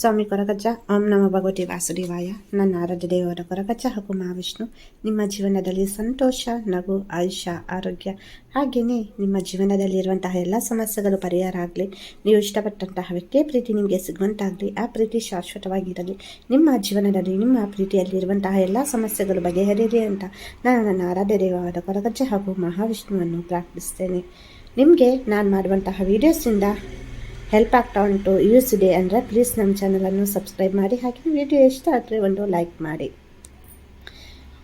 ಸ್ವಾಮಿ ಕೊರಗಜ್ಜ, ಓಂ ನಮ ಭಗವತಿ ವಾಸುದೇವಾಯ. ನನ್ನ ಆರಾಧ್ಯ ದೇವರ ಕೊರಗಜ್ಜ ಹಾಗೂ ಮಹಾವಿಷ್ಣು ನಿಮ್ಮ ಜೀವನದಲ್ಲಿ ಸಂತೋಷ, ನಗು, ಆಯುಷ್ಯ, ಆರೋಗ್ಯ ಹಾಗೆಯೇ ನಿಮ್ಮ ಜೀವನದಲ್ಲಿರುವಂತಹ ಎಲ್ಲ ಸಮಸ್ಯೆಗಳು ಪರಿಹಾರ ಆಗಲಿ. ನೀವು ಇಷ್ಟಪಟ್ಟಂತಹ ವ್ಯಕ್ತಿಯ ಪ್ರೀತಿ ನಿಮಗೆ ಸಿಗುವಂತಾಗಲಿ. ಆ ಪ್ರೀತಿ ಶಾಶ್ವತವಾಗಿರಲಿ. ನಿಮ್ಮ ಜೀವನದಲ್ಲಿ, ನಿಮ್ಮ ಪ್ರೀತಿಯಲ್ಲಿರುವಂತಹ ಎಲ್ಲ ಸಮಸ್ಯೆಗಳು ಬಗೆಹರಿಯಲಿ ಅಂತ ನಾನು ನನ್ನ ಆರಾಧ್ಯ ದೇವರ ಕೊರಗಜ್ಜ ಹಾಗೂ ಮಹಾವಿಷ್ಣುವನ್ನು ಪ್ರಾರ್ಥಿಸ್ತೇನೆ. ನಿಮಗೆ ನಾನು ಮಾಡುವಂತಹ ವೀಡಿಯೋಸಿಂದ ಹೆಲ್ಪ್ ಆಗ್ತಾ ಉಂಟು ಯೂಸ್ ಇದೆ ಅಂದರೆ ಪ್ಲೀಸ್ ನಮ್ಮ ಚಾನಲನ್ನು ಸಬ್ಸ್ಕ್ರೈಬ್ ಮಾಡಿ. ಹಾಗೆ ವಿಡಿಯೋ ಇಷ್ಟ ಆದರೆ ಒಂದು ಲೈಕ್ ಮಾಡಿ.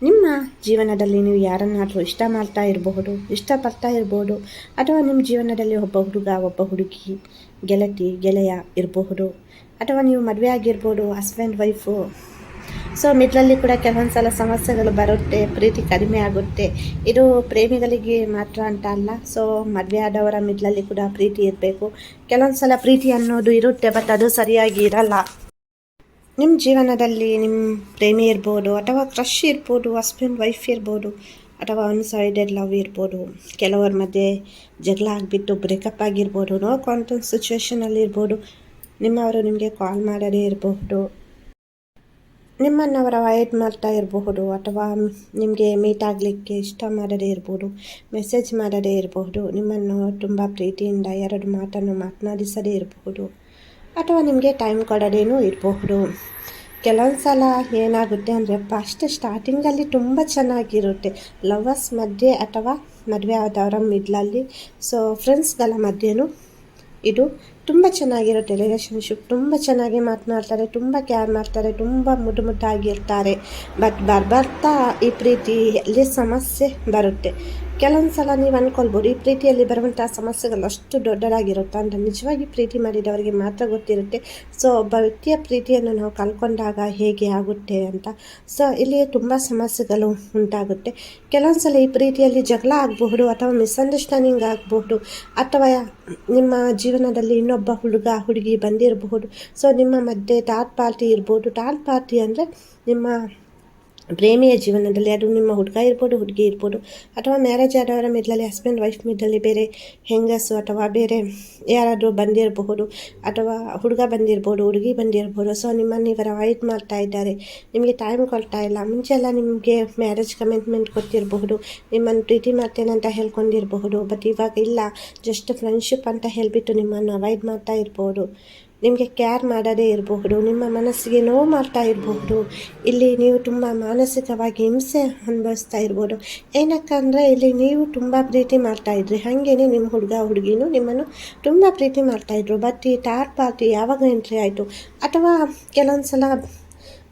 ನಿಮ್ಮ ಜೀವನದಲ್ಲಿ ನೀವು ಯಾರನ್ನಾದರೂ ಇಷ್ಟ ಮಾಡ್ತಾ ಇರಬಹುದು, ಇಷ್ಟಪಡ್ತಾ ಇರಬಹುದು ಅಥವಾ ನಿಮ್ಮ ಜೀವನದಲ್ಲಿ ಒಬ್ಬ ಹುಡುಗ, ಒಬ್ಬ ಹುಡುಗಿ, ಗೆಳತಿ, ಗೆಳೆಯ ಇರಬಹುದು, ಅಥವಾ ನೀವು ಮದುವೆ ಆಗಿರ್ಬೋದು ಹಸ್ಬೆಂಡ್ ವೈಫು ಸೊ ಮಿಡ್ಲಲ್ಲಿ ಕೂಡ ಕೆಲವೊಂದು ಸಲ ಸಮಸ್ಯೆಗಳು ಬರುತ್ತೆ, ಪ್ರೀತಿ ಕಡಿಮೆ ಆಗುತ್ತೆ. ಇದು ಪ್ರೇಮಿಗಳಿಗೆ ಮಾತ್ರ ಅಂತ ಅಲ್ಲ. ಸೊ ಮದುವೆ ಆದವರ ಮಿಡ್ಲಲ್ಲಿ ಕೂಡ ಪ್ರೀತಿ ಇರಬೇಕು. ಕೆಲವೊಂದು ಸಲ ಪ್ರೀತಿ ಅನ್ನೋದು ಇರುತ್ತೆ ಬಟ್ ಅದು ಸರಿಯಾಗಿ ಇರಲ್ಲ. ನಿಮ್ಮ ಜೀವನದಲ್ಲಿ ನಿಮ್ಮ ಪ್ರೇಮಿ ಇರ್ಬೋದು, ಅಥವಾ ಕ್ರಶ್ ಇರ್ಬೋದು ಹಸ್ಬೆಂಡ್ ವೈಫ್ ಇರ್ಬೋದು, ಅಥವಾ ಒನ್ ಸೈಡೆಡ್ ಲವ್ ಇರ್ಬೋದು, ಕೆಲವರ ಮಧ್ಯೆ ಜಗಳ ಆಗಿಬಿಟ್ಟು ಬ್ರೇಕಪ್ ಆಗಿರ್ಬೋದು ನೋ ಕಾನ್ಫಿಡೆನ್ಸ್ ಸಿಚುವೇಷನಲ್ಲಿ ಇರ್ಬೋದು, ನಿಮ್ಮವರು ನಿಮಗೆ ಕಾಲ್ ಮಾಡದೇ ಇರಬಹುದು ನಿಮ್ಮನ್ನು ಅವರು ಅವಾಯ್ಡ್ ಮಾಡ್ತಾ ಇರಬಹುದು ಅಥವಾ ನಿಮಗೆ ಮೀಟ್ ಆಗಲಿಕ್ಕೆ ಇಷ್ಟ ಮಾಡದೇ ಇರ್ಬೋದು, ಮೆಸೇಜ್ ಮಾಡದೇ ಇರಬಹುದು, ನಿಮ್ಮನ್ನು ತುಂಬ ಪ್ರೀತಿಯಿಂದ ಎರಡು ಮಾತನ್ನು ಮಾತನಾಡಿಸದೇ ಇರಬಹುದು ಅಥವಾ ನಿಮಗೆ ಟೈಮ್ ಕೊಡೋದೇನೂ ಇರಬಹುದು. ಕೆಲವೊಂದು ಸಲ ಏನಾಗುತ್ತೆ ಅಂದರೆ ಫಸ್ಟ್ ಸ್ಟಾರ್ಟಿಂಗಲ್ಲಿ ತುಂಬ ಚೆನ್ನಾಗಿರುತ್ತೆ. ಲವರ್ಸ್ ಮಧ್ಯೆ ಅಥವಾ ಮದುವೆ ಆದವರ ಮಿಡ್ಲಲ್ಲಿ ಸೊ ಫ್ರೆಂಡ್ಸ್ಗಳ ಮಧ್ಯೆಯೂ ಇದು ತುಂಬ ಚೆನ್ನಾಗಿರುತ್ತೆ ರಿಲೇಷನ್ಶಿಪ್ ತುಂಬ ಚೆನ್ನಾಗಿ ಮಾತನಾಡ್ತಾರೆ, ತುಂಬ ಕೇರ್ ಮಾಡ್ತಾರೆ, ತುಂಬ ಮುದ್ದು ಮುದ್ದಾಗಿರ್ತಾರೆ. ಬಟ್ ಬರ್ತಾ ಈ ಪ್ರೀತಿಯಲ್ಲಿ ಸಮಸ್ಯೆ ಬರುತ್ತೆ. ಕೆಲವೊಂದು ಸಲ ನೀವು ಅಂದ್ಕೊಳ್ಬೋದು ಈ ಪ್ರೀತಿಯಲ್ಲಿ ಬರುವಂಥ ಸಮಸ್ಯೆಗಳು ಅಷ್ಟು ದೊಡ್ಡದಾಗಿರುತ್ತೆ ಅಂತ ನಿಜವಾಗಿ ಪ್ರೀತಿ ಮಾಡಿದವರಿಗೆ ಮಾತ್ರ ಗೊತ್ತಿರುತ್ತೆ. ಸೊ ಒಬ್ಬ ವ್ಯಕ್ತಿಯ ಪ್ರೀತಿಯನ್ನು ನಾವು ಕಳ್ಕೊಂಡಾಗ ಹೇಗೆ ಆಗುತ್ತೆ ಅಂತ. ಸೊ ಇಲ್ಲಿ ತುಂಬ ಸಮಸ್ಯೆಗಳು ಉಂಟಾಗುತ್ತೆ. ಕೆಲವೊಂದು ಸಲ ಈ ಪ್ರೀತಿಯಲ್ಲಿ ಜಗಳ ಆಗಬಹುದು ಅಥವಾ ಮಿಸ್ಅಂಡರ್ಸ್ಟ್ಯಾಂಡಿಂಗ್ ಆಗಬಹುದು. ಅಥವಾ ನಿಮ್ಮ ಜೀವನದಲ್ಲಿ ಇನ್ನೊಬ್ಬ ಹುಡುಗ ಹುಡುಗಿ ಬಂದಿರಬಹುದು. ಸೊ ನಿಮ್ಮ ಮಧ್ಯೆ ಟಾಟ್ ಪಾರ್ಟಿ ಇರ್ಬೋದು. ಟಾಟ್ ಪಾರ್ಟಿ ಅಂದರೆ ನಿಮ್ಮ ಪ್ರೇಮಿಯ ಜೀವನದಲ್ಲಿ ಅದು ನಿಮ್ಮ ಹುಡುಗ ಇರ್ಬೋದು, ಹುಡುಗಿ ಇರ್ಬೋದು, ಅಥವಾ ಮ್ಯಾರೇಜ್ ಆದವರ ಮಿಡ್ಲಲ್ಲಿ ಹಸ್ಬೆಂಡ್ ವೈಫ್ ಮಿಡ್ಲಲ್ಲಿ ಬೇರೆ ಹೆಂಗಸು ಅಥವಾ ಬೇರೆ ಯಾರಾದರೂ ಬಂದಿರಬಹುದು, ಅಥವಾ ಹುಡುಗ ಬಂದಿರ್ಬೋದು, ಹುಡುಗಿ ಬಂದಿರ್ಬೋದು. ಸೊ ನಿಮ್ಮನ್ನು ಇವರ ಅವಾಯ್ಡ್ ಮಾಡ್ತಾ ಇದ್ದಾರೆ. ನಿಮಗೆ ಟೈಮ್ ಕೊಡ್ತಾ ಇಲ್ಲ. ಮುಂಚೆ ಎಲ್ಲ ನಿಮಗೆ ಮ್ಯಾರೇಜ್ ಕಮಿಟ್ಮೆಂಟ್ ಕೊಟ್ಟಿರಬಹುದು, ನಿಮ್ಮನ್ನು ಪ್ರೀತಿ ಮಾಡ್ತೇನೆ ಅಂತ ಹೇಳ್ಕೊಂಡಿರಬಹುದು ಬಟ್ ಇವಾಗ ಇಲ್ಲ. ಜಸ್ಟ್ ಫ್ರೆಂಡ್ಶಿಪ್ ಅಂತ ಹೇಳಿಬಿಟ್ಟು ನಿಮ್ಮನ್ನು ಅವಾಯ್ಡ್ ಮಾಡ್ತಾ ಇರ್ಬೋದು. ನಿಮಗೆ ಕೇರ್ ಮಾಡದೇ ಇರಬಹುದು, ನಿಮ್ಮ ಮನಸ್ಸಿಗೆ ನೋವು ಮಾಡ್ತಾ ಇರಬಹುದು, ಇಲ್ಲಿ ನೀವು ತುಂಬ ಮಾನಸಿಕವಾಗಿ ಹಿಂಸೆ ಅನುಭವಿಸ್ತಾ ಇರ್ಬೋದು. ಏನಕ್ಕಂದರೆ ಇಲ್ಲಿ ನೀವು ತುಂಬ ಪ್ರೀತಿ ಮಾಡ್ತಾ ಇದ್ರಿ. ಹಾಗೇನೆ ನಿಮ್ಮ ಹುಡುಗ, ಹುಡುಗಿನೂ ನಿಮ್ಮನ್ನು ತುಂಬ ಪ್ರೀತಿ ಮಾಡ್ತಾಯಿದ್ರು ಬಟ್ ಈ ಟಾರ್ ಪಾರ್ಟಿ ಯಾವಾಗ ಎಂಟ್ರಿ ಆಯಿತು? ಅಥವಾ ಕೆಲವೊಂದು ಸಲ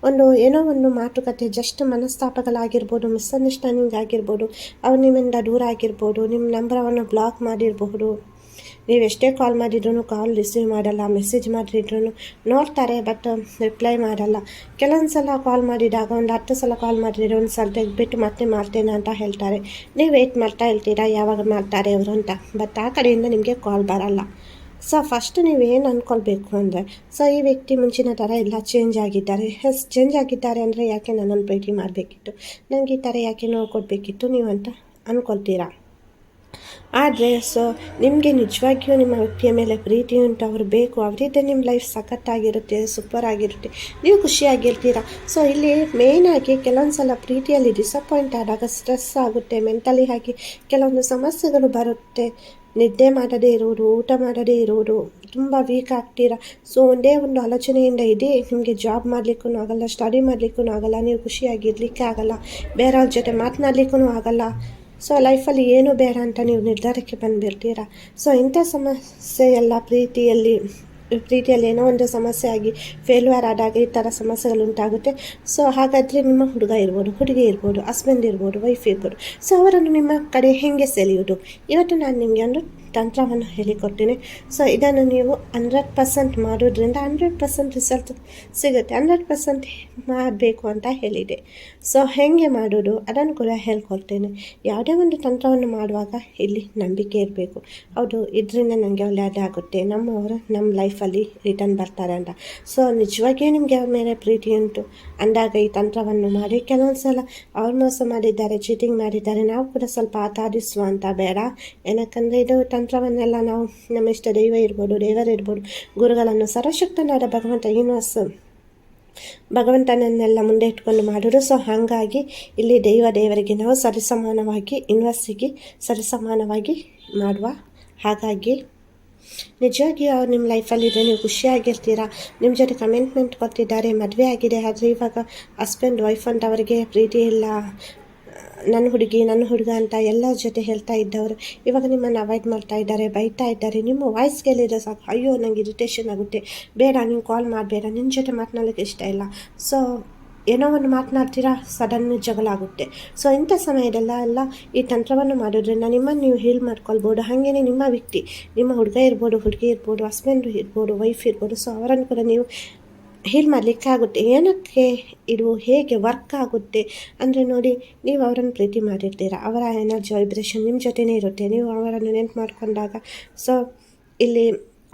ಒಂದು ಏನೋ ಒಂದು ಮಾತುಕತೆ ಜಸ್ಟ್ ಮನಸ್ತಾಪಗಳಾಗಿರ್ಬೋದು ಮಿಸ್ಅಂಡರ್ಸ್ಟ್ಯಾಂಡಿಂಗ್ ಆಗಿರ್ಬೋದು, ಅವ್ರು ನಿಮ್ಮಿಂದ ದೂರ ಆಗಿರ್ಬೋದು ನಿಮ್ಮ ನಂಬರವನ್ನು ಬ್ಲಾಕ್ ಮಾಡಿರಬಹುದು. ನೀವು ಎಷ್ಟೇ ಕಾಲ್ ಮಾಡಿದ್ರು ಕಾಲ್ ರಿಸೀವ್ ಮಾಡಲ್ಲ ಮೆಸೇಜ್ ಮಾಡಿದ್ರು ನೋಡ್ತಾರೆ ಬಟ್ ರಿಪ್ಲೈ ಮಾಡಲ್ಲ. ಕೆಲವೊಂದು ಸಲ ಕಾಲ್ ಮಾಡಿದಾಗ ಒಂದು ಹತ್ತು ಸಲ ಕಾಲ್ ಮಾಡಿದ್ರೆ ಒಂದು ಸಲ ತೆಗೆದ್ಬಿಟ್ಟು ಮತ್ತೆ ಮಾಡ್ತೇನೆ ಅಂತ ಹೇಳ್ತಾರೆ. ನೀವು ವೆಯ್ಟ್ ಮಾಡ್ತಾ ಹೇಳ್ತೀರಾ ಯಾವಾಗ ಮಾಡ್ತಾರೆ ಅವರು ಅಂತ. ಬಟ್ ಆ ಕಡೆಯಿಂದ ನಿಮಗೆ ಕಾಲ್ ಬರಲ್ಲ. ಸೊ ಫಸ್ಟ್ ನೀವೇನು ಅಂದ್ಕೊಳ್ಬೇಕು ಅಂದರೆ ಸೊ ಈ ವ್ಯಕ್ತಿ ಮುಂಚಿನ ಥರ ಎಲ್ಲ ಚೇಂಜ್ ಆಗಿದ್ದಾರೆ. ಎಸ್ ಚೇಂಜ್ ಆಗಿದ್ದಾರೆ ಅಂದರೆ ಯಾಕೆ ನನ್ನನ್ನು ಭೇಟಿ ಮಾಡಬೇಕಿತ್ತು? ನನಗೆ ಈ ಥರ ಯಾಕೆ ನೋವು ಕೊಡಬೇಕಿತ್ತು ನೀವು ಅಂತ ಅಂದ್ಕೊಳ್ತೀರಾ ಆದರೆ ಸೊ ನಿಮಗೆ ನಿಜವಾಗಿಯೂ ನಿಮ್ಮ ವ್ಯಕ್ತಿಯ ಮೇಲೆ ಪ್ರೀತಿ ಉಂಟು, ಅವರು ಬೇಕು ಅವರಿದ್ದೆ ನಿಮ್ಮ ಲೈಫ್ ಸಖತ್ತಾಗಿರುತ್ತೆ ಸೂಪರ್ ಆಗಿರುತ್ತೆ, ನೀವು ಖುಷಿಯಾಗಿರ್ತೀರ ಸೊ ಇಲ್ಲಿ ಮೇಯ್ನಾಗಿ ಕೆಲವೊಂದು ಸಲ ಪ್ರೀತಿಯಲ್ಲಿ ಡಿಸಪಾಯಿಂಟ್ ಆದಾಗ ಸ್ಟ್ರೆಸ್ ಆಗುತ್ತೆ ಮೆಂಟಲಿ ಆಗಿ ಕೆಲವೊಂದು ಸಮಸ್ಯೆಗಳು ಬರುತ್ತೆ. ನಿದ್ದೆ ಮಾಡದೇ ಇರುವುದು ಊಟ ಮಾಡದೇ ಇರುವುದು ತುಂಬ ವೀಕ್ ಆಗ್ತೀರಾ? ಸೊ ಒಂದೇ ಒಂದು ಆಲೋಚನೆಯಿಂದ ಇದೆ ನಿಮಗೆ ಜಾಬ್ ಮಾಡಲಿಕ್ಕೂ ಆಗಲ್ಲ ಸ್ಟಡಿ ಮಾಡಲಿಕ್ಕೂ ಆಗಲ್ಲ, ನೀವು ಖುಷಿಯಾಗಿರ್ಲಿಕ್ಕೆ ಆಗಲ್ಲ, ಬೇರೆಯವ್ರ ಜೊತೆ ಮಾತನಾಡ್ಲಿಕ್ಕೂ ಆಗಲ್ಲ. ಸೊ ಲೈಫಲ್ಲಿ ಏನು ಬೇಡ ಅಂತ ನೀವು ನಿರ್ಧಾರಕ್ಕೆ ಬಂದುಬಿಡ್ತೀರ? ಸೊ ಇಂಥ ಸಮಸ್ಯೆ ಎಲ್ಲ ಪ್ರೀತಿಯಲ್ಲಿ ಪ್ರೀತಿಯಲ್ಲಿ ಏನೋ ಒಂದು ಸಮಸ್ಯೆ ಆಗಿ ಫೇಲ್ಯೂರ್ ಆದಾಗ ಈ ಥರ ಸಮಸ್ಯೆಗಳು ಉಂಟಾಗುತ್ತೆ. ಸೊ ಹಾಗಾದರೆ ನಿಮ್ಮ ಹುಡುಗ ಇರ್ಬೋದು, ಹುಡುಗಿ ಇರ್ಬೋದು ಹಸ್ಬೆಂಡ್ ಇರ್ಬೋದು ವೈಫ್ ಇರ್ಬೋದು. ಸೊ ಅವರನ್ನು ನಿಮ್ಮ ಕಡೆ ಹೇಗೆ ಸೆಳೆಯೋದು ಇವತ್ತು ನಾನು ನಿಮಗೆ ಒಂದು ತಂತ್ರವನ್ನು ಹೇಳಿಕೊಡ್ತೀನಿ. ಸೊ ಇದನ್ನು ನೀವು ಹಂಡ್ರೆಡ್ ಪರ್ಸೆಂಟ್ ಮಾಡೋದ್ರಿಂದ ಹಂಡ್ರೆಡ್ ಪರ್ಸೆಂಟ್ ರಿಸಲ್ಟ್ ಸಿಗುತ್ತೆ. ಹಂಡ್ರೆಡ್ ಪರ್ಸೆಂಟ್ ಮಾಡಬೇಕು ಅಂತ ಹೇಳಿದೆ. ಸೊ ಹೇಗೆ ಮಾಡೋದು? ಅದನ್ನು ಕೂಡ ಹೇಳ್ಕೊಡ್ತೇನೆ. ಯಾವುದೇ ಒಂದು ತಂತ್ರವನ್ನು ಮಾಡುವಾಗ ಇಲ್ಲಿ ನಂಬಿಕೆ ಇರಬೇಕು. ಹೌದು, ಇದರಿಂದ ನನಗೆ ಒಳ್ಳೆಯದಾಗುತ್ತೆ. ನಮ್ಮವರು ನಮ್ಮ ಲೈಫಲ್ಲಿ ರಿಟರ್ನ್ ಬರ್ತಾರೆ ಅಂತ. ಸೊ ನಿಜವಾಗಿಯೇ ನಿಮಗೆ ಅವ್ರ ಮೇಲೆ ಪ್ರೀತಿ ಉಂಟು. ಅಂದಾಗ ಈ ತಂತ್ರವನ್ನು ಮಾಡಿ, ಕೆಲವೊಂದು ಸಲ ಅವ್ರು ಮೋಸ ಮಾಡಿದ್ದಾರೆ ಚೀಟಿಂಗ್ ಮಾಡಿದ್ದಾರೆ, ನಾವು ಕೂಡ ಸ್ವಲ್ಪ ಆತಾಡಿಸುವ ಅಂತ ಬೇಡ. ಏನಕ್ಕಂದರೆ ಇದು ತಂತ್ರ ತಂತ್ರವನ್ನೆಲ್ಲ ನಾವು ನಮ್ಮ ಇಷ್ಟ ದೈವ ಇರ್ಬೋದು ದೇವರಿರ್ಬೋದು ಗುರುಗಳನ್ನು ಸರ್ವಶಕ್ತನಾದ ಭಗವಂತ ಯೂನಿವರ್ಸ್ ಭಗವಂತನನ್ನೆಲ್ಲ ಮುಂದೆ ಇಟ್ಕೊಂಡು ಮಾಡಿದ್ರು. ಸೊ ಹಾಗಾಗಿ ಇಲ್ಲಿ ದೈವ ದೇವರಿಗೆ ನಾವು ಸರಿಸಮಾನವಾಗಿ ಯೂನಿವರ್ಸಿಗೆ ಸರಿಸಮಾನವಾಗಿ ಮಾಡುವ ಹಾಗಾಗಿ ನಿಜವಾಗಿಯೂ ಅವ್ರು ನಿಮ್ಮ ಲೈಫಲ್ಲಿದ್ದರೆ ನೀವು ಖುಷಿಯಾಗಿರ್ತೀರಾ? ನಿಮ್ಮ ಜೊತೆ ಕಮೆಂಟ್ಮೆಂಟ್ ಕೊಟ್ಟಿದ್ದಾರೆ, ಮದುವೆ ಆಗಿದೆ, ಆದರೆ ಇವಾಗ ಹಸ್ಬೆಂಡ್ ವೈಫ್ ಅಂತ ಅವರಿಗೆ ಪ್ರೀತಿ ಇಲ್ಲ. ನನ್ನ ಹುಡುಗಿ, ನನ್ನ ಹುಡುಗ ಅಂತ ಎಲ್ಲರ ಜೊತೆ ಹೇಳ್ತಾ ಇದ್ದವರು. ಇವಾಗ ನಿಮ್ಮನ್ನು ಅವಾಯ್ಡ್ ಮಾಡ್ತಾ ಇದ್ದಾರೆ, ಬೈತಾ ಇದ್ದಾರೆ. ನಿಮ್ಮ ವಾಯ್ಸ್ ಕೇಳಿದ್ರೆ ಸಾಕು. ಅಯ್ಯೋ ನನಗೆ ಇರಿಟೇಷನ್ ಆಗುತ್ತೆ. ಬೇಡ, ನೀನು ಕಾಲ್ ಮಾಡಬೇಡ. ನಿನ್ನ ಜೊತೆ ಮಾತನಾಡೋಕ್ಕೆ ಇಷ್ಟ ಇಲ್ಲ. ಸೊ ಏನೋ ಒಂದು ಮಾತನಾಡ್ತೀರಾ? ಸಡನ್ ಜಗಳ ಆಗುತ್ತೆ. ಸೊ ಇಂಥ ಸಮಯದಲ್ಲ ಎಲ್ಲ ಈ ತಂತ್ರವನ್ನು ಮಾಡೋದ್ರಿಂದ ನಿಮ್ಮನ್ನು ನೀವು ಹೀಲ್ ಮಾಡ್ಕೊಳ್ಬೋದು. ಹಾಗೆಯೇ ನಿಮ್ಮ ವ್ಯಕ್ತಿ, ನಿಮ್ಮ ಹುಡುಗ ಇರ್ಬೋದು, ಹುಡುಗಿ ಇರ್ಬೋದು ಹಸ್ಬೆಂಡ್ ಇರ್ಬೋದು ವೈಫ್ ಇರ್ಬೋದು. ಸೊ ಅವರನ್ನು ಕೂಡ ನೀವು ಹೀಲ್ ಮಾಡಲಿಕ್ಕೆ ಆಗುತ್ತೆ ಏನಕ್ಕೆ ಇದು ಹೇಗೆ ವರ್ಕ್ ಆಗುತ್ತೆ ಅಂದರೆ ನೋಡಿ, ನೀವು ಅವರನ್ನು ಪ್ರೀತಿ ಮಾಡಿರ್ತೀರ. ಅವರ ಎನರ್ಜಿ ವೈಬ್ರೇಷನ್ ನಿಮ್ಮ ಜೊತೆನೇ ಇರುತ್ತೆ. ನೀವು ಅವರನ್ನು ನೆನ್ಪು ಮಾಡಿಕೊಂಡಾಗ ಸೊ ಇಲ್ಲಿ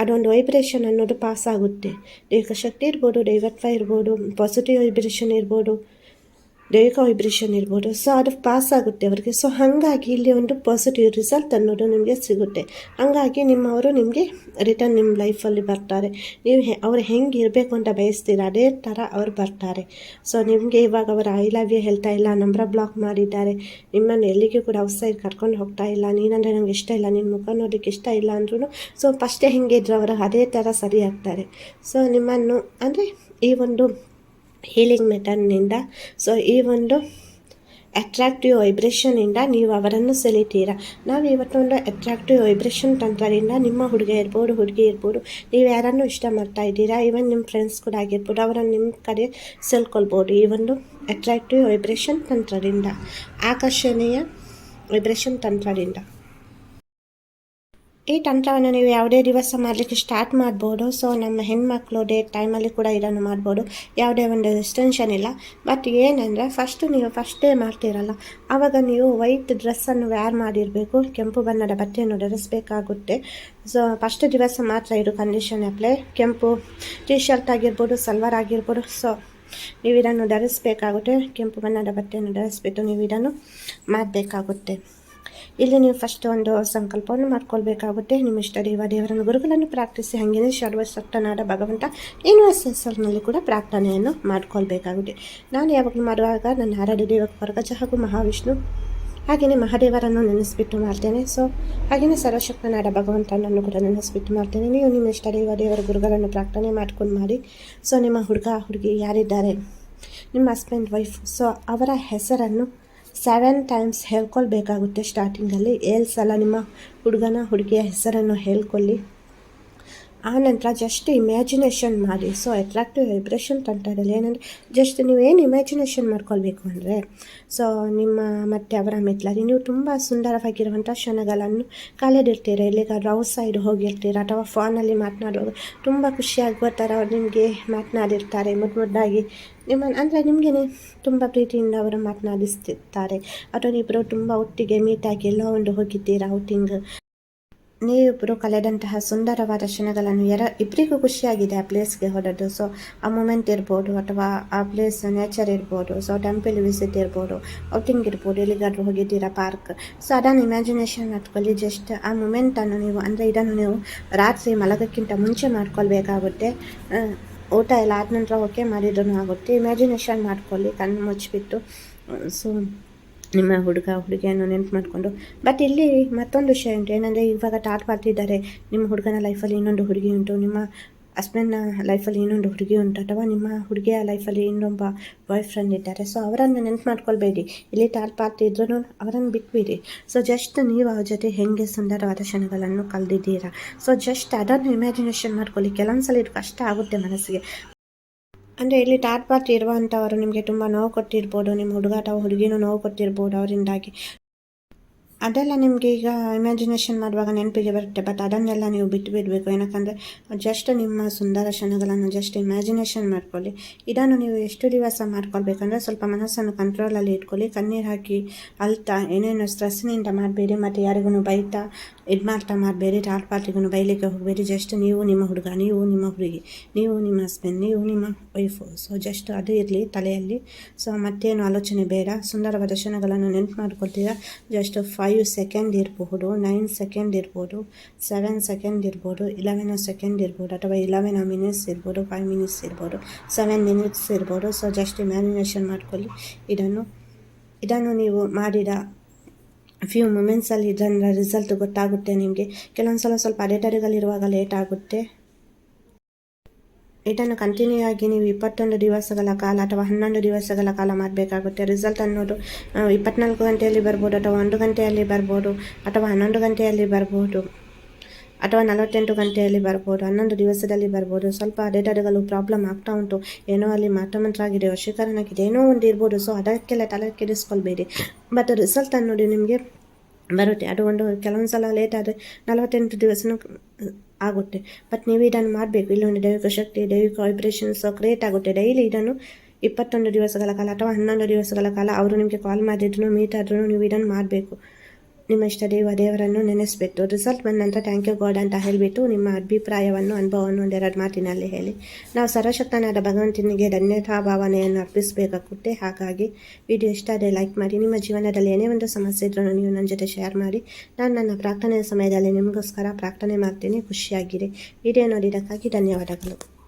ಅದೊಂದು ವೈಬ್ರೇಷನ್ ಅನ್ನೋದು ಪಾಸ್ ಆಗುತ್ತೆ. ದೈವಿಕ ಶಕ್ತಿ ಇರ್ಬೋದು, ದೈವತ್ವ ಇರ್ಬೋದು ಪಾಸಿಟಿವ್ ವೈಬ್ರೇಷನ್ ಇರ್ಬೋದು. ದೈವಿಕ ವೈಬ್ರೇಷನ್ ಇರ್ಬೋದು. ಸೊ ಅದು ಪಾಸ್ ಆಗುತ್ತೆ ಅವರಿಗೆ. ಸೊ ಹಾಗಾಗಿ ಇಲ್ಲಿ ಒಂದು ಪಾಸಿಟಿವ್ ರಿಸಲ್ಟ್ ಅನ್ನೋದು ನಿಮಗೆ ಸಿಗುತ್ತೆ. ಹಾಗಾಗಿ ನಿಮ್ಮವರು ನಿಮಗೆ ರಿಟರ್ನ್ ನಿಮ್ಮ ಲೈಫಲ್ಲಿ ಬರ್ತಾರೆ. ನೀವು ಹೆ, ಅವ್ರು ಹೆಂಗೆ ಇರಬೇಕು ಅಂತ ಬಯಸ್ತೀರ, ಅದೇ ಥರ ಅವ್ರು ಬರ್ತಾರೆ. ಸೊ ನಿಮಗೆ ಇವಾಗ ಅವರು ಐ ಲವ್ ಯು ಹೇಳ್ತಾ ಇಲ್ಲ ನಂಬರ್ ಬ್ಲಾಕ್ ಮಾಡಿದ್ದಾರೆ. ನಿಮ್ಮನ್ನು ಎಲ್ಲಿಗೂ ಕೂಡ ಔಟ್ಸೈಡ್ ಕರ್ಕೊಂಡು ಹೋಗ್ತಾ ಇಲ್ಲ. ನೀನಂದರೆ ನಂಗೆ ಇಷ್ಟ ಇಲ್ಲ ನಿನ್ನ ಮುಖ ನೋಡಲಿಕ್ಕೆ ಇಷ್ಟ ಇಲ್ಲ ಅಂದ್ರೂ ಸೊ ಫಸ್ಟೇ ಹೆಂಗಿದ್ರು ಅವರು ಅದೇ ಥರ ಸರಿ ಆಗ್ತಾರೆ. ಸೊ ನಿಮ್ಮನ್ನು, ಅಂದರೆ ಈ ಒಂದು ಹೀಲಿಂಗ್ ಮೆಥಡ್ನಿಂದ ಸೊ ಈ ಒಂದು ಅಟ್ರಾಕ್ಟಿವ್ ವೈಬ್ರೇಷನಿಂದ ನೀವು ಅವರನ್ನು ಸೆಳಿತೀರಾ. ನಾವು ಇವತ್ತೊಂದು ಅಟ್ರಾಕ್ಟಿವ್ ವೈಬ್ರೇಷನ್ ತಂತ್ರದಿಂದ ನಿಮ್ಮ ಹುಡುಗ ಇರ್ಬೋದು, ಹುಡುಗಿ ಇರ್ಬೋದು, ನೀವು ಯಾರನ್ನು ಇಷ್ಟ ಮಾಡ್ತಾ ಇದ್ದೀರಾ ಈವನ್ ನಿಮ್ಮ ಫ್ರೆಂಡ್ಸ್ ಕೂಡ ಆಗಿರ್ಬೋದು, ಅವರನ್ನು ನಿಮ್ಮ ಕಡೆ ಸೆಲ್ಕೊಳ್ಬೋದು. ಈ ಒಂದು ಅಟ್ರಾಕ್ಟಿವ್ ವೈಬ್ರೇಷನ್ ತಂತ್ರದಿಂದ, ಆಕರ್ಷಣೀಯ ವೈಬ್ರೇಷನ್ ತಂತ್ರದಿಂದ. ಈ ತಂತ್ರವನ್ನು ನೀವು ಯಾವುದೇ ದಿವಸ ಮಾಡಲಿಕ್ಕೆ ಸ್ಟಾರ್ಟ್ ಮಾಡ್ಬೋದು. ಸೊ ನಮ್ಮ ಹೆಣ್ಮಕ್ಳು ಡೇ ಟೈಮಲ್ಲಿ ಕೂಡ ಇದನ್ನು ಮಾಡ್ಬೋದು. ಯಾವುದೇ ಒಂದು ರೆಸ್ಟೆನ್ಷನ್ ಇಲ್ಲ. ಬಟ್ ಏನಂದರೆ ಫಸ್ಟು ನೀವು ಫಸ್ಟ್ ಡೇ ಮಾಡ್ತಿರಲ್ಲ ಆವಾಗ ನೀವು ವೈಟ್ ಡ್ರೆಸ್ಸನ್ನು ವ್ಯಾರ್ ಮಾಡಿರಬೇಕು. ಕೆಂಪು ಬಣ್ಣದ ಬಟ್ಟೆಯನ್ನು ಧರಿಸಬೇಕಾಗುತ್ತೆ. ಸೊ ಫಸ್ಟ್ ದಿವಸ ಮಾತ್ರ ಇದು ಕಂಡೀಷನ್ ಅಪ್ಲೈ ಕೆಂಪು ಟಿ ಶರ್ಟ್ ಆಗಿರ್ಬೋದು, ಸಲ್ವಾರ್ ಆಗಿರ್ಬೋದು. ಸೊ ನೀವು ಇದನ್ನು ಧರಿಸಬೇಕಾಗುತ್ತೆ. ಕೆಂಪು ಬಣ್ಣದ ಬಟ್ಟೆಯನ್ನು ಧರಿಸ್ಬಿಟ್ಟು ನೀವು ಇದನ್ನು ಮಾಡಬೇಕಾಗುತ್ತೆ. ಇಲ್ಲಿ ನೀವು ಫಸ್ಟ್ ಒಂದು ಸಂಕಲ್ಪವನ್ನು ಮಾಡ್ಕೊಳ್ಬೇಕಾಗುತ್ತೆ. ನಿಮ್ಮ ಇಷ್ಟ ದೇವ ದೇವರನ್ನು ಗುರುಗಳನ್ನು ಪ್ರಾರ್ಥಿಸಿ ಹಾಗೆಯೇ ಸರ್ವಸಕ್ತನಾದ ಭಗವಂತ ಯೂನಿವರ್ಸಲ್ನಲ್ಲಿ ಕೂಡ ಪ್ರಾರ್ಥನೆಯನ್ನು ಮಾಡ್ಕೊಳ್ಬೇಕಾಗುತ್ತೆ. ನಾನು ಯಾವಾಗಲೂ ಮಾಡುವಾಗ ನನ್ನ ಆರಾಧ್ಯ ದೇವ ಹೊರಗಜ ಹಾಗೂ ಮಹಾವಿಷ್ಣು ಹಾಗೆಯೇ ಮಹಾದೇವರನ್ನು ನೆನೆಸ್ಬಿಟ್ಟು ಮಾಡ್ತೇನೆ. ಸೊ ಹಾಗೆಯೇ ಸರ್ವಶಕ್ತನಾದ ಭಗವಂತನನ್ನು ಕೂಡ ನೆನೆಸ್ಬಿಟ್ಟು ಮಾಡ್ತೇನೆ. ನೀವು ನಿಮ್ಮ ಇಷ್ಟ ದೇವ ದೇವರ ಗುರುಗಳನ್ನು ಪ್ರಾರ್ಥನೆ ಮಾಡ್ಕೊಂಡು ಮಾಡಿ. ಸೊ ನಿಮ್ಮ ಹುಡುಗ, ಹುಡುಗಿ ಯಾರಿದ್ದಾರೆ? ನಿಮ್ಮ ಹಸ್ಬೆಂಡ್ ವೈಫ್ ಸೊ ಅವರ ಹೆಸರನ್ನು ಸೆವೆನ್ ಟೈಮ್ಸ್ ಹೇಳ್ಕೊಳ್ಬೇಕಾಗುತ್ತೆ ಸ್ಟಾರ್ಟಿಂಗಲ್ಲಿ ಏಳು ಸಲ ನಿಮ್ಮ ಹುಡುಗನ, ಹುಡುಗಿಯ ಹೆಸರನ್ನು ಹೇಳ್ಕೊಳ್ಳಿ. ಆ ನಂತರ ಜಸ್ಟ್ ಇಮ್ಯಾಜಿನೇಷನ್ ಮಾಡಿ. ಸೊ ಅಟ್ರಾಕ್ಟಿವ್ ವೈಬ್ರೇಷನ್ ತಂತ್ರದಲ್ಲಿ ಏನಂದರೆ ಜಸ್ಟ್ ನೀವೇನು ಇಮ್ಯಾಜಿನೇಷನ್ ಮಾಡ್ಕೊಳ್ಬೇಕು ಅಂದರೆ ಸೊ ನಿಮ್ಮ ಮತ್ತು ಅವರ ಮೆಟ್ಲಲ್ಲಿ ನೀವು ತುಂಬ ಸುಂದರವಾಗಿರುವಂಥ ಕ್ಷಣಗಳನ್ನು ಕಳೆದಿರ್ತೀರ ಎಲ್ಲಿಗಾದ್ರೂ ಔಟ್ ಸೈಡ್ ಹೋಗಿರ್ತೀರ ಅಥವಾ ಫೋನಲ್ಲಿ ಮಾತನಾಡುವಾಗ ತುಂಬ ಖುಷಿಯಾಗುವ ಥರ ನಿಮಗೆ ಮಾತನಾಡಿರ್ತಾರೆ. ಮುದ್ದು ಮುದ್ದಾಗಿ ನಿಮ್ಮ ಅಂದರೆ ನಿಮಗೇನೆ ತುಂಬ ಪ್ರೀತಿಯಿಂದ ಅವರು ಮಾತನಾಡಿಸ್ತಿರ್ತಾರೆ ಅಥವಾ ಇಬ್ಬರು ತುಂಬ ಒಟ್ಟಿಗೆ ಮೀಟಾಗಿ ಎಲ್ಲ ಒಂದು ಹೋಗಿದ್ದೀರಾ ಔಟಿಂಗ್ ನೀವಿಬ್ಬರು ಕಳೆದಂತಹ ಸುಂದರವಾದ ಕ್ಷಣಗಳನ್ನು ಎರ ಇಬ್ಬರಿಗೂ ಖುಷಿಯಾಗಿದೆ ಆ ಪ್ಲೇಸ್ಗೆ ಹೊರಡು ಸೊ ಆ ಮೂಮೆಂಟ್ ಇರ್ಬೋದು ಅಥವಾ ಆ ಪ್ಲೇಸ್ ನೇಚರ್ ಇರ್ಬೋದು ಸೊ ಟೆಂಪಲ್ ವಿಸಿಟ್ ಇರ್ಬೋದು ಔಟಿಂಗ್ ಇರ್ಬೋದು, ಎಲ್ಲಿಗಾದ್ರೂ ಹೋಗಿದ್ದೀರಾ ಪಾರ್ಕ್ ಸೊ ಅದನ್ನು ಇಮ್ಯಾಜಿನೇಷನ್ ಮಾಡ್ಕೊಳ್ಳಿ. ಜಸ್ಟ್ ಆ ಮೂಮೆಂಟನ್ನು ನೀವು, ಅಂದರೆ ಇದನ್ನು ನೀವು ರಾತ್ರಿ ಮಲಗಕ್ಕಿಂತ ಮುಂಚೆ ಮಾಡ್ಕೊಳ್ಬೇಕಾಗುತ್ತೆ. ಊಟ ಎಲ್ಲ ಆದ ನಂತರ ಓಕೆ ಮಾಡಿದ್ರೂ ಆಗುತ್ತೆ. ಇಮ್ಯಾಜಿನೇಷನ್ ಮಾಡ್ಕೊಳ್ಳಿ, ಕಣ್ಣು ಮುಚ್ಚಿಬಿಟ್ಟು ಸೊ ನಿಮ್ಮ ಹುಡುಗ, ಹುಡುಗಿಯನ್ನು ನೆನ್ಪು ಮಾಡಿಕೊಂಡು. ಬಟ್ ಇಲ್ಲಿ ಮತ್ತೊಂದು ವಿಷಯ ಉಂಟು. ಏನಂದರೆ ಇವಾಗ ಟಾಟ್ ಮಾಡ್ತಿದ್ದಾರೆ. ನಿಮ್ಮ ಹುಡುಗನ ಲೈಫಲ್ಲಿ ಇನ್ನೊಂದು ಹುಡುಗಿ ಉಂಟು. ನಿಮ್ಮ ಹಸ್ಬೆಂಡ್ನ ಲೈಫಲ್ಲಿ ಇನ್ನೊಂದು ಹುಡುಗಿ ಉಂಟು ಅಥವಾ ನಿಮ್ಮ ಹುಡುಗಿಯ ಲೈಫಲ್ಲಿ ಇನ್ನೊಬ್ಬ ಬಾಯ್ ಫ್ರೆಂಡ್ ಇದ್ದಾರೆ. ಸೊ ಅವರನ್ನು ನೆನ್ಪು ಮಾಡ್ಕೊಳ್ಬೇಡಿ. ಇಲ್ಲಿ ಟಾಟ್ ಪಾರ್ಟಿ ಇದ್ರೂ ಅವರನ್ನು ಬಿಟ್ಬಿಡಿ. ಸೊ ಜಸ್ಟ್ ನೀವು ಅವ್ರ ಜೊತೆ ಹೆಂಗೆ ಸುಂದರವಾದ ಕ್ಷಣಗಳನ್ನು ಕಲ್ದಿದ್ದೀರಾ ಸೊ ಜಸ್ಟ್ ಅದನ್ನು ಇಮ್ಯಾಜಿನೇಷನ್ ಮಾಡ್ಕೊಳ್ಳಿ. ಕೆಲವೊಂದು ಸಲ ಇದು ಕಷ್ಟ ಆಗುತ್ತೆ ಮನಸ್ಸಿಗೆ. ಅಂದರೆ ಇಲ್ಲಿ ಟಾಟ್ ಪಾರ್ಟಿ ಇರುವಂಥವರು ನಿಮಗೆ ತುಂಬ ನೋವು ಕೊಟ್ಟಿರ್ಬೋದು. ನಿಮ್ಮ ಹುಡುಗ ಅಥವಾ ಹುಡುಗಿನೂ ನೋವು ಕೊಟ್ಟಿರ್ಬೋದು ಅವರಿಂದಾಗಿ. ಅದೆಲ್ಲ ನಿಮಗೆ ಈಗ ಇಮ್ಯಾಜಿನೇಷನ್ ಮಾಡುವಾಗ ನೆನಪಿಗೆ ಬರುತ್ತೆ. ಬಟ್ ಅದನ್ನೆಲ್ಲ ನೀವು ಬಿಟ್ಟು ಬಿಡಬೇಕು. ಏನಕ್ಕಂದರೆ ಜಸ್ಟ್ ನಿಮ್ಮ ಸುಂದರ ಕ್ಷಣಗಳನ್ನು ಜಸ್ಟ್ ಇಮ್ಯಾಜಿನೇಷನ್ ಮಾಡ್ಕೊಳ್ಳಿ. ಇದನ್ನು ನೀವು ಎಷ್ಟು ದಿವಸ ಮಾಡ್ಕೊಳ್ಬೇಕಂದ್ರೆ ಸ್ವಲ್ಪ ಮನಸ್ಸನ್ನು ಕಂಟ್ರೋಲಲ್ಲಿ ಇಟ್ಕೊಳ್ಳಿ. ಕಣ್ಣೀರು ಹಾಕಿ ಅಳ್ತಾ, ಏನೇನು ಸ್ಟ್ರೆಸ್ನಿಂದ ಮಾಡಬೇಡಿ. ಮತ್ತು ಯಾರಿಗೂ ಬೈತಾ, ಇದು ಮಾಡ್ತಾ ಮಾಡಬೇಡಿ. ಟಾಟ್ ಪಾರ್ಟಿಗೂ ಬೈಲಿಕ್ಕೆ ಹೋಗಬೇಡಿ. ಜಸ್ಟ್ ನೀವು ನಿಮ್ಮ ಹುಡುಗ, ನೀವು ನಿಮ್ಮ ಹುಡುಗಿ, ನೀವು ನಿಮ್ಮ ಹಸ್ಬೆಂಡ್ ನೀವು ನಿಮ್ಮ ವೈಫು ಸೊ ಜಸ್ಟ್ ಅದು ಇರಲಿ ತಲೆಯಲ್ಲಿ. ಸೊ ಮತ್ತೇನು ಆಲೋಚನೆ ಬೇಡ. ಸುಂದರವಾದ ಕ್ಷಣಗಳನ್ನು ನೆನಪು ಮಾಡ್ಕೊಳ್ತೀರಾ? ಜಸ್ಟ್ ಫೈವ್ ಫೈವ್ ಸೆಕೆಂಡ್ ಇರಬಹುದು ನೈನ್ ಸೆಕೆಂಡ್ ಇರ್ಬೋದು ಸೆವೆನ್ ಸೆಕೆಂಡ್ ಇರ್ಬೋದು ಇಲೆವೆನ್ ಸೆಕೆಂಡ್ ಇರ್ಬೋದು, ಅಥವಾ ಇಲೆವೆನ್ ಮಿನಿಟ್ಸ್ ಇರ್ಬೋದು ಫೈವ್ ಮಿನಿಟ್ಸ್ ಇರ್ಬೋದು ಸೆವೆನ್ ಮಿನಿಟ್ಸ್ ಇರ್ಬೋದು. ಸೊ ಜಸ್ಟ್ ಇಮ್ಯಾನಿನೇಷನ್ ಮಾಡ್ಕೊಳ್ಳಿ. ಇದನ್ನು ಇದನ್ನು ನೀವು ಮಾಡಿದ ಫ್ಯೂ ಮೂಮೆಂಟ್ಸಲ್ಲಿ ಇದರ ರಿಸಲ್ಟ್ ಗೊತ್ತಾಗುತ್ತೆ ನಿಮಗೆ. ಕೆಲವೊಂದು ಸಲ ಸ್ವಲ್ಪ ಅಡೆತಡೆಗಳಿರುವಾಗ ಲೇಟ್ ಆಗುತ್ತೆ. ಇದನ್ನು ಕಂಟಿನ್ಯೂ ಆಗಿ ನೀವು ಇಪ್ಪತ್ತೊಂದು ದಿವಸಗಳ ಕಾಲ ಅಥವಾ ಹನ್ನೊಂದು ದಿವಸಗಳ ಕಾಲ ಮಾಡಬೇಕಾಗುತ್ತೆ. ರಿಸಲ್ಟ್ ಅನ್ನೋದು ಇಪ್ಪತ್ನಾಲ್ಕು ಗಂಟೆಯಲ್ಲಿ ಬರ್ಬೋದು ಅಥವಾ ಒಂದು ಗಂಟೆಯಲ್ಲಿ ಬರ್ಬೋದು ಅಥವಾ ಹನ್ನೊಂದು ಗಂಟೆಯಲ್ಲಿ ಬರ್ಬೋದು ಅಥವಾ ನಲವತ್ತೆಂಟು ಗಂಟೆಯಲ್ಲಿ ಬರ್ಬೋದು, ಹನ್ನೊಂದು ದಿವಸದಲ್ಲಿ ಬರ್ಬೋದು. ಸ್ವಲ್ಪ ಅಡೆತಡೆಗಳು ಪ್ರಾಬ್ಲಮ್ ಆಗ್ತಾ ಉಂಟು. ಏನೋ ಅಲ್ಲಿ ಮಾಟಮಂತ್ರ ಆಗಿದೆ ವಶೀಕರಣಕ್ಕಿದೆ ಏನೋ ಒಂದು ಇರ್ಬೋದು. ಸೊ ಅದಕ್ಕೆಲ್ಲ ತಲೆ ಕೆಡಿಸ್ಕೊಳ್ಬೇಡಿ ಬಟ್ ರಿಸಲ್ಟ್ ಅನ್ನೋದು ನಿಮಗೆ ಬರುತ್ತೆ. ಅದು ಒಂದು ಕೆಲವೊಂದು ಸಲ ಲೇಟ್ ಆದರೆ ನಲವತ್ತೆಂಟು ದಿವಸನೂ ಆಗುತ್ತೆ. ಬಟ್ ನೀವು ಇದನ್ನು ಮಾಡಬೇಕು. ಇಲ್ಲೊಂದು ದೈವಿಕ ಶಕ್ತಿ, ದೈವಿಕ ವೈಬ್ರೇಷನ್ಸ್ ಕ್ರಿಯೇಟ್ ಆಗುತ್ತೆ. ಡೈಲಿ ಇದನ್ನು ಇಪ್ಪತ್ತೊಂದು ದಿವಸಗಳ ಕಾಲ ಅಥವಾ ಹನ್ನೊಂದು ದಿವಸಗಳ ಕಾಲ ಅವರು ನಿಮಗೆ ಕಾಲ್ ಮಾಡಿದ್ರು ಮೀಟ್ ಆದ್ರೂ ನೀವು ಇದನ್ನು ಮಾಡಬೇಕು. ನಿಮ್ಮ ಇಷ್ಟ ದೇವ ದೇವರನ್ನು ನೆನೆಸ್ಬೇಕು ರಿಸಲ್ಟ್ ಬಂದ ನಂತರ ಥ್ಯಾಂಕ್ ಯು ಗಾಡ್ ಅಂತ ಹೇಳಿಬಿಟ್ಟು ನಿಮ್ಮ ಅಭಿಪ್ರಾಯವನ್ನು, ಅನುಭವವನ್ನು ಒಂದೆರಡು ಮಾತಿನಲ್ಲಿ ಹೇಳಿ. ನಾವು ಸರ್ವಶಕ್ತನಾದ ಭಗವಂತನಿಗೆ ಧನ್ಯತಾ ಭಾವನೆಯನ್ನು ಅರ್ಪಿಸಬೇಕಾಗುತ್ತೆ. ಹಾಗಾಗಿ ವಿಡಿಯೋ ಇಷ್ಟ ಆದರೆ ಲೈಕ್ ಮಾಡಿ. ನಿಮ್ಮ ಜೀವನದಲ್ಲಿ ಏನೇ ಒಂದು ಸಮಸ್ಯೆ ಇದ್ರೂ ನೀವು ನನ್ನ ಜೊತೆ ಶೇರ್ ಮಾಡಿ. ನಾನು ನನ್ನ ಪ್ರಾರ್ಥನೆಯ ಸಮಯದಲ್ಲಿ ನಿಮಗೋಸ್ಕರ ಪ್ರಾರ್ಥನೆ ಮಾಡ್ತೀನಿ. ಖುಷಿಯಾಗಿರಿ. ವಿಡಿಯೋ ನೋಡಿದ್ದಕ್ಕಾಗಿ ಧನ್ಯವಾದಗಳು.